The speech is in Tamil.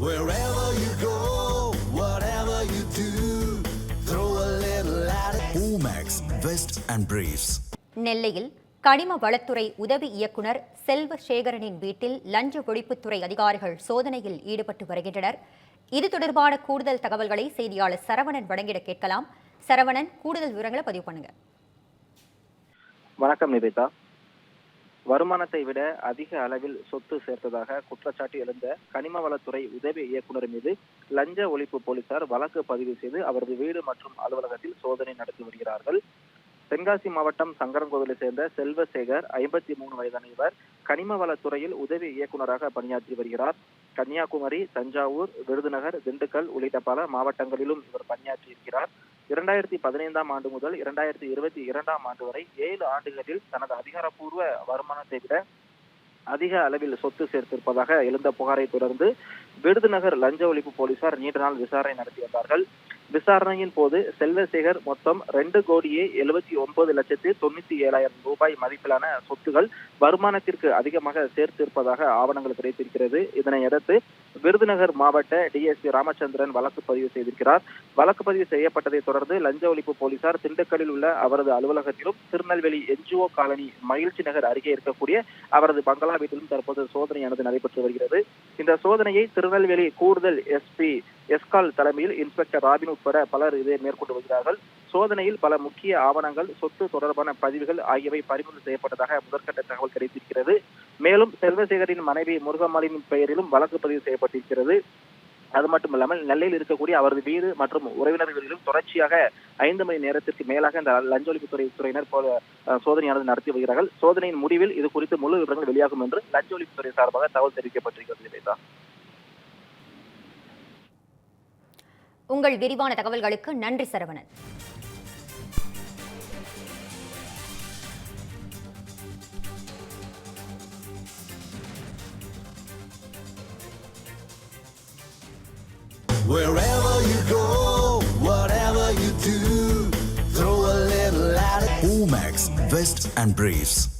Wherever you go, whatever you do, throw a little at it. Omax, Vest and Briefs. நெல்லையில் கனிம வளத்துறை உதவி இயக்குனர் செல்வசேகரனின் வீட்டில் லஞ்ச ஒழிப்புத்துறை அதிகாரிகள் சோதனையில் ஈடுபட்டு வருகின்றனர் இது தொடர்பான கூடுதல் தகவல்களை செய்தியாளர் சரவணன் வழங்கிட கேட்கலாம் சரவணன் கூடுதல் விவரங்களை பதிவு பண்ணுங்க வணக்கம் நிவேதா வருமானத்தை விட அதிக அளவில் சொத்து சேர்த்ததாக குற்றச்சாட்டு எழுந்த கனிம வளத்துறை உதவி இயக்குனர் மீது லஞ்ச ஒழிப்பு போலீசார் வழக்கு பதிவு செய்து அவரது வீடு மற்றும் அலுவலகத்தில் சோதனை நடத்தி வருகிறார்கள். தென்காசி மாவட்டம் சங்கரன்கோவிலை சேர்ந்த செல்வசேகர் ஐம்பத்தி மூணு வயதான இவர் கனிம வளத்துறையில் உதவி இயக்குனராக பணியாற்றி வருகிறார். கன்னியாகுமரி தஞ்சாவூர் விருதுநகர் திண்டுக்கல் உள்ளிட்ட பல மாவட்டங்களிலும் இவர் பணியாற்றி இருக்கிறார். இரண்டாயிரத்தி பதினைந்தாம் ஆண்டு முதல் இரண்டாயிரத்தி இருபத்தி இரண்டாம் ஆண்டு வரை ஏழு ஆண்டுகளில் தனது அதிகாரப்பூர்வ வருமானத்தை விட அதிக அளவில் சொத்து சேர்த்திருப்பதாக எழுந்த புகாரை தொடர்ந்து விருதுநகர் லஞ்ச ஒழிப்பு போலீசார் நீண்ட நாள் விசாரணை நடத்தி வந்தார்கள். விசாரணையின் போது செல்வசேகர் மொத்தம் ரெண்டு கோடியே எழுபத்தி ஒன்பது லட்சத்து தொண்ணூத்தி ஏழாயிரம் ரூபாய் மதிப்பிலான சொத்துகள் வருமானத்திற்கு அதிகமாக சேர்த்திருப்பதாக ஆவணங்கள் கிடைத்திருக்கிறது. இதனை அடுத்து விருதுநகர் மாவட்ட டிஎஸ்பி ராமச்சந்திரன் வழக்கு பதிவு செய்திருக்கிறார். வழக்கு பதிவு செய்யப்பட்டதை தொடர்ந்து லஞ்ச ஒழிப்பு போலீசார் திண்டுக்கல்லில் உள்ள அவரது அலுவலகத்திலும் திருநெல்வேலி என்ஜிஓ காலனி மகிழ்ச்சி நகர் அருகே இருக்கக்கூடிய அவரது பங்களா வீட்டிலும் தற்போது சோதனையானது நடைபெற்று வருகிறது. இந்த சோதனையை திருநெல்வேலி கூடுதல் எஸ்பி எஸ்கால் தலைமையில் இன்ஸ்பெக்டர் ராபின் உட்பட பலர் இதை மேற்கொண்டு வருகிறார்கள். சோதனையில் பல முக்கிய ஆவணங்கள் சொத்து தொடர்பான பதிவுகள் ஆகியவை பறிமுதல் செய்யப்பட்டதாக முதற்கட்ட தகவல் கிடைத்திருக்கிறது மேலும் செல்வசேகரின் மனைவி முருகம்மாளின் பெயரிலும் வழக்கு பதிவு செய்யப்பட்டிருக்கிறது. அது மட்டும் இல்லாமல் நெல்லையில் இருக்கக்கூடிய அவரது வீடு மற்றும் உறவினர்களிலும் தொடர்ச்சியாக ஐந்து மணி நேரத்திற்கு மேலாக இந்த லஞ்ச ஒழிப்புத்துறை துறையினர் போல சோதனையானது நடத்தி வருகிறார்கள். சோதனையின் முடிவில் இது குறித்து முழு விவரங்கள் வெளியாகும் என்று லஞ்ச ஒழிப்புத்துறை சார்பாக தகவல் தெரிவிக்கப்பட்டிருக்கிறது நிவேதா. உங்கள் விரிவான தகவல்களுக்கு நன்றி Saravanan Wherever you go, whatever you do, throw a little at it. Omax, Vest and Briefs.